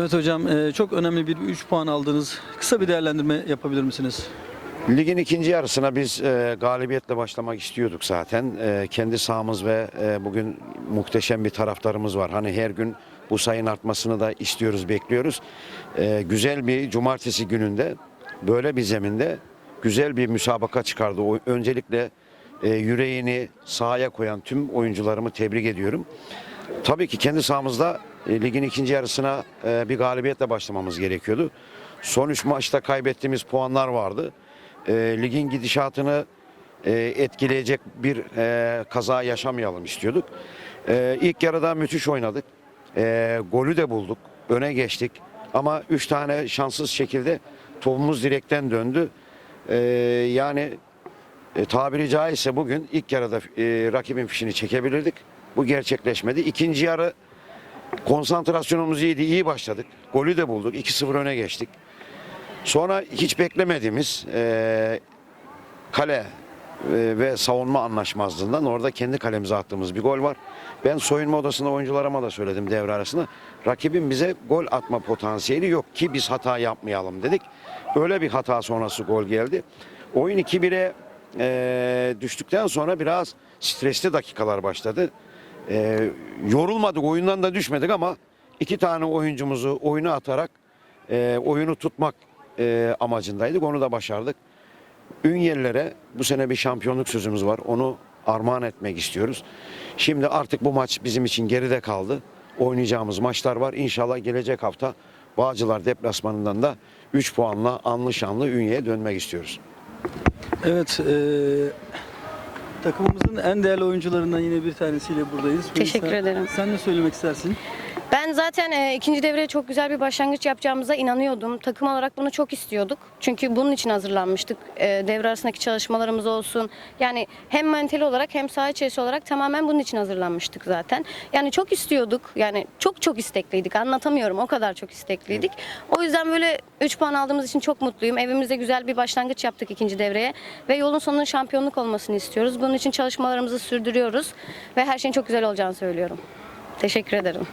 Evet hocam e, çok önemli bir 3 puan aldınız. Kısa bir değerlendirme yapabilir misiniz? Ligin ikinci yarısına biz e, galibiyetle başlamak istiyorduk zaten. E, kendi sahamız ve e, bugün muhteşem bir taraftarımız var. Hani her gün bu sayın artmasını da istiyoruz, bekliyoruz. E, güzel bir cumartesi gününde böyle bir zeminde güzel bir müsabaka çıkardı. O, öncelikle e, yüreğini sahaya koyan tüm oyuncularımı tebrik ediyorum. Tabii ki kendi sahamızda e, ligin ikinci yarısına e, bir galibiyetle başlamamız gerekiyordu. Son üç maçta kaybettiğimiz puanlar vardı. E, ligin gidişatını etkileyecek bir kaza yaşamayalım istiyorduk. E, ilk yarıda müthiş oynadık. Golü de bulduk. Öne geçtik. Ama üç tane şanssız şekilde topumuz direkten döndü. Yani tabiri caizse bugün ilk yarıda rakibin fişini çekebilirdik. Bu gerçekleşmedi. İkinci yarı konsantrasyonumuz iyiydi. iyi başladık. Golü de bulduk. 2-0 öne geçtik. Sonra hiç beklemediğimiz e, kale ve savunma anlaşmazlığından orada kendi kalemize attığımız bir gol var. Ben soyunma odasında oyuncularıma da söyledim devre arasında. Rakibin bize gol atma potansiyeli yok ki biz hata yapmayalım dedik. Öyle bir hata sonrası gol geldi. Oyun 2-1'e e, düştükten sonra biraz stresli dakikalar başladı. E, yorulmadık, oyundan da düşmedik ama iki tane oyuncumuzu oyuna atarak e, oyunu tutmak e, amacındaydık. Onu da başardık. Ünyelilere bu sene bir şampiyonluk sözümüz var. Onu armağan etmek istiyoruz. Şimdi artık bu maç bizim için geride kaldı. Oynayacağımız maçlar var. İnşallah gelecek hafta Bağcılar deplasmanından da 3 puanla anlı şanlı Ünye'ye dönmek istiyoruz. Evet e, takımımızın en değerli oyuncularından yine bir tanesiyle buradayız. Teşekkür Melisa, ederim. Sen ne söylemek istersin? Ben zaten e, ikinci devreye çok güzel bir başlangıç yapacağımıza inanıyordum. Takım olarak bunu çok istiyorduk. Çünkü bunun için hazırlanmıştık. E, devre arasındaki çalışmalarımız olsun. Yani hem mental olarak hem saha içerisi olarak tamamen bunun için hazırlanmıştık zaten. Yani çok istiyorduk. Yani çok çok istekliydik. Anlatamıyorum. O kadar çok istekliydik. O yüzden böyle 3 puan aldığımız için çok mutluyum. Evimizde güzel bir başlangıç yaptık ikinci devreye. Ve yolun sonunun şampiyonluk olmasını istiyoruz. Bunun için çalışmalarımızı sürdürüyoruz. Ve her şeyin çok güzel olacağını söylüyorum. Teşekkür ederim.